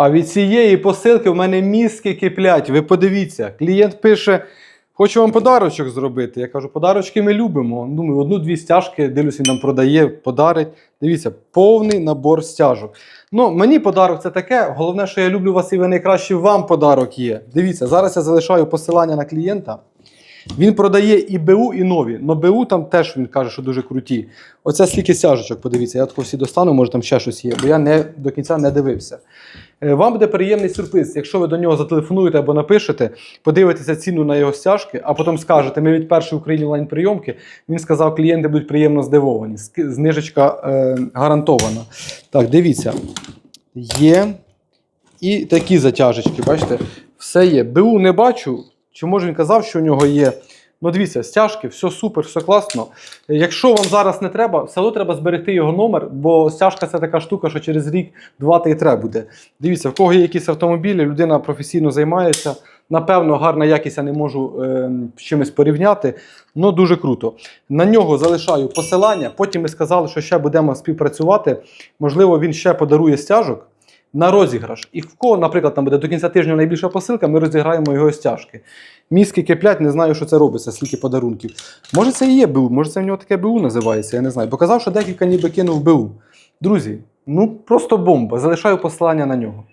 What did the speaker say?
А від цієї посилки в мене мізки киплять. Ви подивіться, клієнт пише: хочу вам подарочок зробити. Я кажу, подарочки ми любимо. Думаю, одну-дві стяжки, дивлюсь, він нам продає, подарить. Дивіться, повний набор стяжок. Ну, мені подарок це таке. Головне, що я люблю вас і ви найкраще вам подарок є. Дивіться, зараз я залишаю посилання на клієнта. Він продає і БУ, і нові. Но БУ там теж він каже, що дуже круті. Оце скільки стяжечок, подивіться, я тако всі достану, може там ще щось є, бо я не, до кінця не дивився. Е, Вам буде приємний сюрприз. Якщо ви до нього зателефонуєте або напишете, подивитеся ціну на його стяжки, а потім скажете, ми від першої Україні онлайн-прийомки. Він сказав, клієнти будуть приємно здивовані. Знижечка е, гарантована. Так, дивіться. Є і такі затяжечки, бачите, все є. БУ не бачу. Чи може він казав, що у нього є. Ну, дивіться, стяжки, все супер, все класно. Якщо вам зараз не треба, все одно треба зберегти його номер, бо стяжка це така штука, що через рік, два та й треба буде. Дивіться, в кого є якісь автомобілі, людина професійно займається. Напевно, гарна якість я не можу е, з чимось порівняти. Ну дуже круто. На нього залишаю посилання. Потім ми сказали, що ще будемо співпрацювати. Можливо, він ще подарує стяжок на розіграш. І в кого, наприклад, там буде до кінця тижня найбільша посилка, ми розіграємо його стяжки. Мізки киплять, не знаю, що це робиться, скільки подарунків. Може, це і є БУ, може це в нього таке БУ називається, я не знаю. Показав, що декілька ніби кинув БУ. Друзі, ну просто бомба. Залишаю посилання на нього.